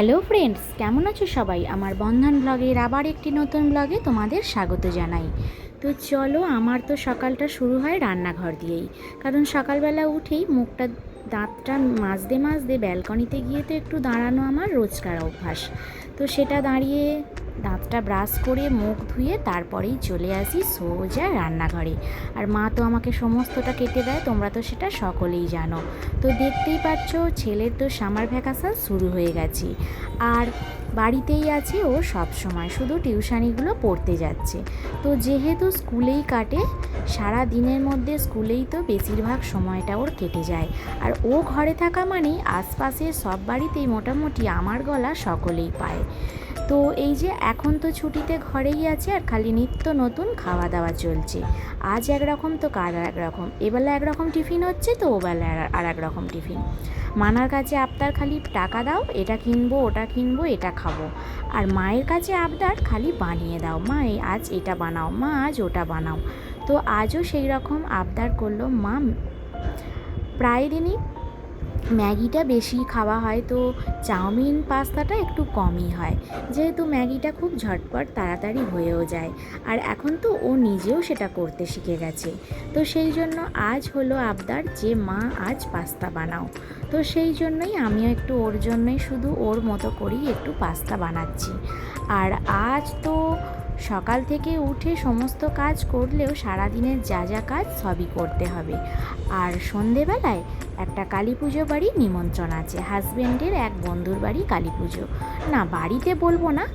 Hello friends, কেমন আছো সবাই? আমার বন্ধন ব্লগের আবার একটি নতুন ব্লগে তোমাদের স্বাগত জানাই। তো চলো, আমার তো সকালটা শুরু হয় রান্নাঘর দিয়েই। কারণ সকালবেলা উঠেই মুখটা, দাঁতটা মাজতে মাজতে ব্যালকনিতে গিয়ে তো একটু দাঁড়ানো আমার রোজকার অভ্যাস। তো সেটা দাঁড়িয়ে দাঁতটা ব্রাশ করে মুখ ধুয়ে তারপরেই চলে আসি সোজা রান্নাঘরে। আর মা তো আমাকে সমস্তটা কেটে দেয়, তোমরা তো সেটা সকলেই জানো। তো দেখতেই পাচ্ছ, ছেলের তো সামার ভ্যাকাশন শুরু হয়ে গেছে। আর বাড়িতেই আছে ও সব সময় শুধু টিউশানিগুলো পড়তে যাচ্ছে। তো যেহেতু স্কুলেই কাটে, সারা দিনের মধ্যে স্কুলেই তো বেশিরভাগ সময়টা ওর কেটে যায়। আর ও ঘরে থাকা মানেই আশপাশের সব বাড়িতেই মোটামুটি আমার গলা সকলেই পায়। তো এই যে এখন তো ছুটিতে ঘরেই আছে আর খালি নিত্য নতুন খাওয়া দাওয়া চলছে। আজ একরকম, তো কাল আর একরকম এবেলা একরকম টিফিন হচ্ছে, তো ওবেলা আর এক রকম টিফিন। মানার কাছে আবদার খালি টাকা দাও, এটা কিনবো, ওটা কিনবো, এটা খাব। আর মায়ের কাছে আবদার খালি বানিয়ে দাও। মা আজ এটা বানাও, মা, আজ ওটা বানাও। তো আজও সেই রকম আবদার করল মা। প্রায় দিনই ম্যাগিটা বেশি খাওয়া হয়, তো চাউমিন পাস্তাটা একটু কমই হয়। যেহেতু ম্যাগিটা খুব ঝটপট তাড়াতাড়ি হয়েও যায়, আর এখন তো ও নিজেও সেটা করতে শিখে গেছে। তো সেই জন্য আজ হলো আবদার যে, মা, আজ পাস্তা বানাও। তো সেই জন্যই আমিও একটু ওর জন্যই শুধু ওর মতো করেই একটু পাস্তা বানাচ্ছি। আর আজ তো সকাল থেকে উঠে সমস্ত কাজ করলেও সারাদিনের যা যা কাজ সবই করতে হবে। আর সন্ধেবেলায় একটা কালী পুজো বাড়ি নিমন্ত্রণ আছে হাজব্যান্ডের এক বন্ধুর বাড়ি কালী পুজো না, বাড়িতে বলব না,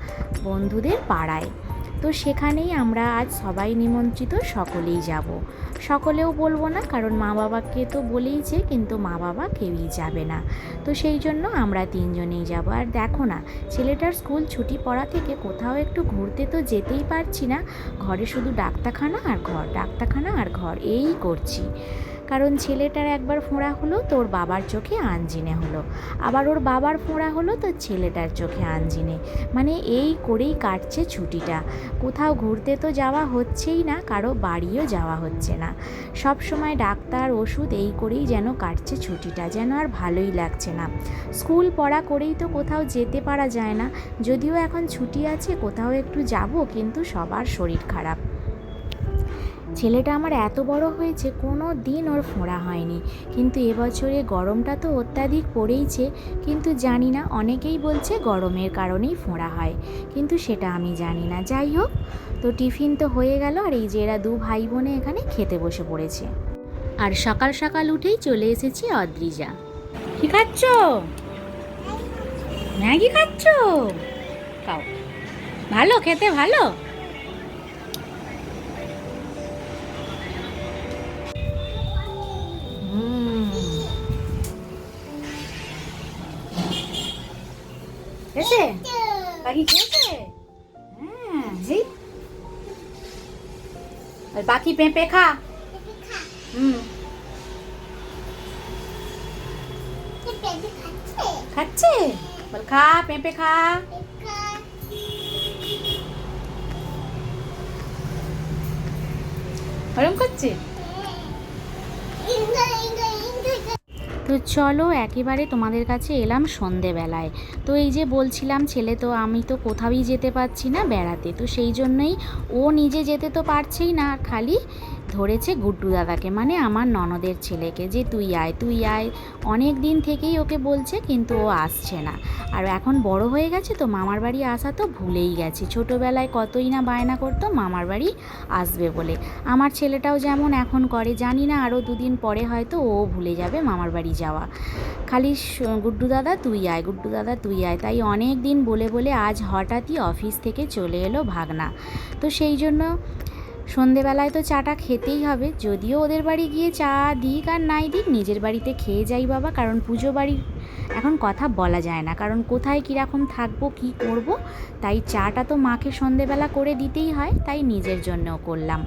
বন্ধুদের পাড়ায়। তো সেখানেই আমরা আজ সবাই নিমন্ত্রিত সকলেই যাব। সকলেও বলব না, কারণ মা বাবাকে তো বলেইছে কিন্তু মা বাবা কেউই যাবে না। তো সেই জন্য আমরা তিনজনেই যাব। আর দেখো না, ছেলেটার স্কুল ছুটি পড়া থেকে কোথাও একটু ঘুরতে তো যেতেই পারছি না। ঘরে শুধু ডাক্তারখানা আর ঘর, ডাক্তারখানা আর ঘর, এই করছি। কারণ ছেলেটার একবার ফোঁড়া হলো তো ওর বাবার চোখে আঞ্জিনে হলো। আবার ওর বাবার ফোঁড়া হলো তো ছেলেটার চোখে আঞ্জিনে। মানে এই করেই কাটছে ছুটিটা। কোথাও ঘুরতে তো যাওয়া হচ্ছেই না, কারও বাড়িও যাওয়া হচ্ছে না। সব সময় ডাক্তার, ওষুধ এই করেই যেন কাটছে ছুটিটা, যেন আর ভালোই লাগছে না। স্কুল পড়া করেই তো কোথাও যেতে পারা যায় না। যদিও এখন ছুটি আছে, কোথাও একটু যাব, কিন্তু সবার শরীর খারাপ। ছেলেটা আমার এত বড় হয়েছে, কোনো দিন ওর ফোঁড়া হয়নি। কিন্তু এবছরে গরমটা তো অত্যাধিক পড়েইছে, কিন্তু জানি না, অনেকেই বলছে গরমের কারণেই ফোঁড়া হয়। কিন্তু সেটা আমি জানি না, যাই হোক। তো টিফিন তো হয়ে গেল, আর এই যে এরা দু ভাই বোনে এখানে খেতে বসে পড়েছে। আর সকাল সকাল উঠেই চলে এসেছি অদ্রিজা। কি খাচ্ছ? ম্যাগি খাচ্ছ? ভালো, খেতে ভালো? খেয়েছে পাখি খেয়েছে হ্যাঁ এই আর পাখি পেঁপে খা হুম খাচ্ছে বল খা পেঁপে খা গরম করছে তো চলো একেবারে তোমাদের কাছে এলাম সন্ধেবেলায়। তো এই যে বলছিলাম ছেলে তো আমি তো কোথাওই যেতে পারছি না বেড়াতে। তো সেই জন্যই ও নিজে যেতে তো পারছেই না খালি ধরেছে গুড্ডু দাদাকে মানে আমার ননদের ছেলেকে, যে তুই আয় তুই আয়। অনেক দিন থেকেই ওকে বলছে, কিন্তু ও আসছে না। আর এখন বড় হয়ে গেছে তো মামার বাড়ি আসা তো ভুলেই গেছে। ছোটোবেলায় কতই না বায়না করতো মামার বাড়ি আসবে বলে। আমার ছেলেটাও যেমন এখন করে, জানি না আরও দুদিন পরে হয়তো ও ভুলে যাবে মামার বাড়ি যাওয়া। খালি গুড্ডু দাদা তুই আয়, গুড্ডু দাদা তুই আয়। তাই অনেক দিন বলে বলে আজ হঠাৎই অফিস থেকে চলে এলো ভাগনা। তো সেই জন্য সন্ধেবেলায় তো চাটা খেতেই হবে। যদিও ওদের বাড়ি গিয়ে চা দিক আর নাই দিক, নিজের বাড়িতে খেয়ে যাই বাবা, কারণ পুজো বাড়ির এখন কথা বলা যায় না। কারণ কোথায় কীরকম থাকব, কি করব, তাই চাটা তো মাকে সন্ধেবেলা করে দিতেই হয়, তাই নিজের জন্যও করলাম।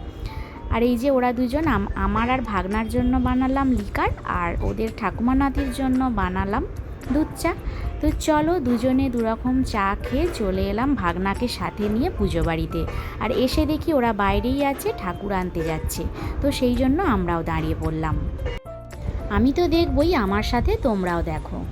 আর এই যে ওরা দুজন, আম- আমার আর ভাগনার জন্য বানালাম লিকার আর ওদের ঠাকুমা নাতির জন্য বানালাম দুধ চা। তো চলো দুজনে দুরকম চা খেয়ে চলে এলাম ভাগনাকে সাথে নিয়ে পুজো বাড়িতে। আর এসে দেখি ওরা বাইরেই আছে, ঠাকুর আনতে যাচ্ছে। তো সেই জন্য আমরাও দাঁড়িয়ে পড়লাম। আমি তো দেখবই, আমার সাথে তোমরাও দেখো।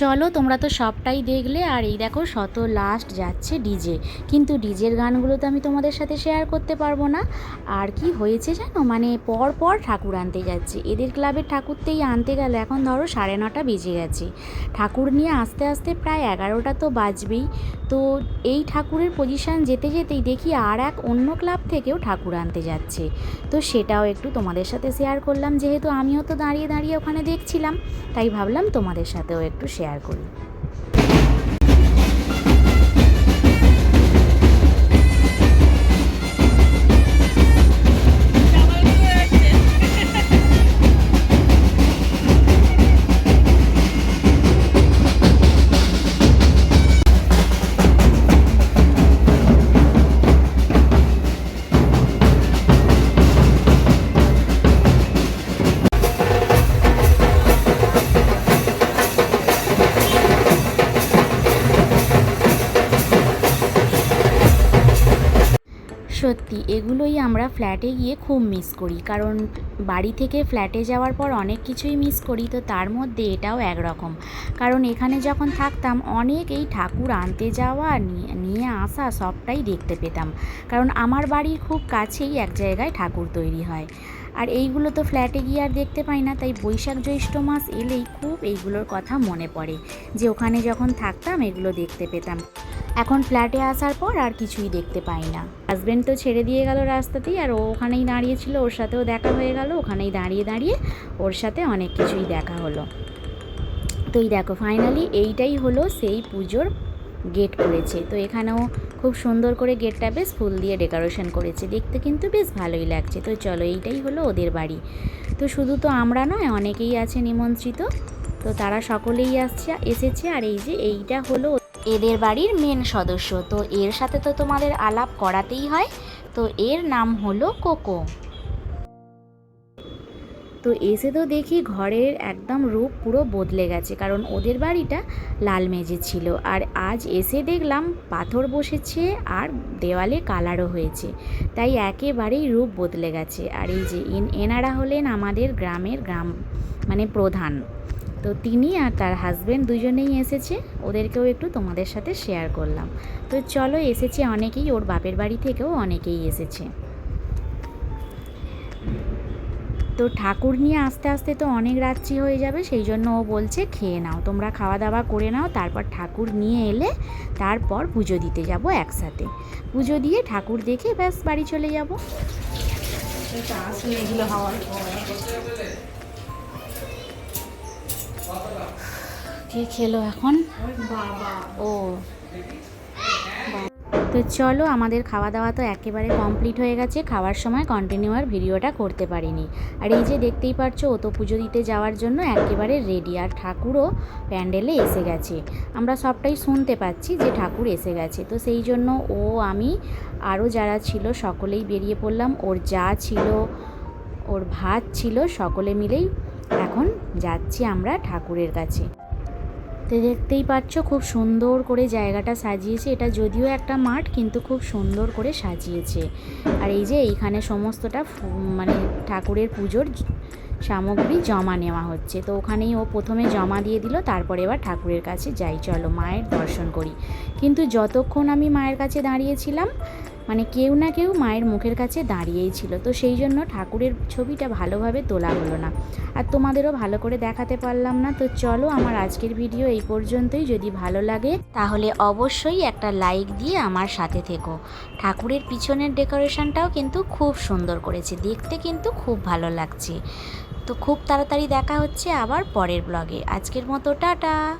চলো তোমরা তো সবটাই দেখলে, আর এই দেখো শত লাস্ট যাচ্ছে ডিজে কিন্তু ডিজের গানগুলো তো আমি তোমাদের সাথে শেয়ার করতে পারব না। আর কি হয়েছে জানো? মানে পর পর ঠাকুর আনতে যাচ্ছে। এদের ক্লাবের ঠাকুরতেই আনতে গেলে। এখন ধরো সাড়ে নটা বেজে গেছে। ঠাকুর নিয়ে আস্তে আস্তে প্রায় এগারোটা তো বাজবেই। তো এই ঠাকুরের পজিশান যেতে যেতেই দেখি আর এক অন্য ক্লাব থেকেও ঠাকুর আনতে যাচ্ছে। তো সেটাও একটু তোমাদের সাথে শেয়ার করলাম। যেহেতু আমিও তো দাঁড়িয়ে দাঁড়িয়ে ওখানে দেখছিলাম, তাই ভাবলাম তোমাদের সাথেও একটু শেয়ার করি। আমরা ফ্ল্যাটে গিয়ে খুব মিস করি। কারণ বাড়ি থেকে ফ্ল্যাটে যাওয়ার পর অনেক কিছুই মিস করি, তো তার মধ্যে এটাও একরকম। কারণ এখানে যখন থাকতাম, অনেক এই ঠাকুর আনতে যাওয়া, নিয়ে আসা সবটাই দেখতে পেতাম। কারণ আমার বাড়ির খুব কাছেই এক জায়গায় ঠাকুর তৈরি হয়। আর এইগুলো তো ফ্ল্যাটে গিয়ে আর দেখতে পাই না, তাই বৈশাখ জ্যৈষ্ঠ মাস এলেই খুব এইগুলোর কথা মনে পড়ে। যে ওখানে যখন থাকতাম, এগুলো দেখতে পেতাম। এখন ফ্ল্যাটে আসার পর আর কিছুই দেখতে পাই না। হাজব্যান্ড তো ছেড়ে দিয়ে গেল রাস্তাতেই আর ও ওখানেই দাঁড়িয়েছিল ওর সাথেও দেখা হয়ে গেল, ওখানেই দাঁড়িয়ে দাঁড়িয়ে ওর সাথে অনেক কিছুই দেখা হলো। তো এই দেখো ফাইনালি এইটাই হলো সেই পুজোর গেট করেছে। তো এখানেও খুব সুন্দর করে গেটটা বেশ ফুল দিয়ে ডেকোরেশন করেছে। দেখতে কিন্তু বেশ ভালোই লাগছে। তো চলো, এইটাই হলো ওদের বাড়ি। তো শুধু তো আমরা নয়, অনেকেই আছে নিমন্ত্রিত। তো তারা সকলেই আসছে, এসেছে আর এই যে এইটা হলো এদের বাড়ির মেন সদস্য। তো এর সাথে তো তোমাদের আলাপ করাতেই হয়। তো এর নাম হলো কোকো। তো এসে তো দেখি ঘরের একদম রূপ পুরো বদলে গেছে, কারণ ওদের বাড়িটা লাল মেঝে ছিল। আর আজ এসে দেখলাম পাথর বসেছে আর দেওয়ালে কালারও হয়েছে। তাই একেবারেই রূপ বদলে গেছে। আর এই যে এনারা হলেন আমাদের গ্রামের গ্রাম মানে প্রধান। তো তিনি আর তার হাজবেন্ড দুজনেই এসেছে। ওদেরকেও একটু তোমাদের সাথে শেয়ার করলাম। তো চলো এসেছে অনেকেই, ওর বাপের বাড়ি থেকেও অনেকেই এসেছে। তো ঠাকুর নিয়ে আস্তে আস্তে তো অনেক রাত্রি হয়ে যাবে, সেই জন্য ও বলছে, খেয়ে নাও, তোমরা খাওয়া দাওয়া করে নাও, তারপর ঠাকুর নিয়ে এলে তারপর পুজো দিতে যাব একসাথে। পুজো দিয়ে ঠাকুর দেখে ব্যাস বাড়ি চলে যাব। কে খেলো এখন? ও। তো চলো, আমাদের খাওয়া দাওয়া তো একেবারে কমপ্লিট হয়ে গেছে। খাওয়ার সময় কন্টিনিউ আর ভিডিওটা করতে পারিনি। আর এই যে দেখতেই পারছ ও তো পুজো দিতে যাওয়ার জন্য একেবারে রেডি আর ঠাকুরও প্যান্ডেলে এসে গেছে। আমরা সবটাই শুনতে পাচ্ছি যে ঠাকুর এসে গেছে। তো সেই জন্য ও, আমি, আরও যারা ছিল, সকলেই বেরিয়ে পড়লাম। ওর যা ছিল, ওর ভাত ছিল, সকলে মিলেই এখন যাচ্ছি আমরা ঠাকুরের কাছে। তো দেখতেই পাচ্ছ খুব সুন্দর করে জায়গাটা সাজিয়েছে। এটা যদিও একটা মাঠ, কিন্তু খুব সুন্দর করে সাজিয়েছে। আর এই যে এইখানে সমস্তটা মানে ঠাকুরের পুজোর সামগ্রী জমা নেওয়া হচ্ছে। তো ওখানেই ও প্রথমে জমা দিয়ে দিল, তারপরে এবার ঠাকুরের কাছে যাই। চলো মায়ের দর্শন করি। কিন্তু যতক্ষণ আমি মায়ের কাছে দাঁড়িয়েছিলাম মানে কেউ না কেউ মায়ের মুখের কাছে দাঁড়িয়েই ছিল। তো সেই জন্য ঠাকুরের ছবিটা ভালোভাবে তোলা হলো না। আর তোমাদেরও ভালো করে দেখাতে পারলাম না। তো চলো আমার আজকের ভিডিও এই পর্যন্তই। যদি ভালো লাগে তাহলে অবশ্যই একটা লাইক দিয়ে আমার সাথে থেকো। ঠাকুরের পিছনের ডেকোরেশনটাও কিন্তু খুব সুন্দর করেছে। দেখতে কিন্তু খুব ভালো লাগছে। তো খুব তাড়াতাড়ি দেখা হচ্ছে আবার পরের ব্লগে। আজকের মতো টাটা।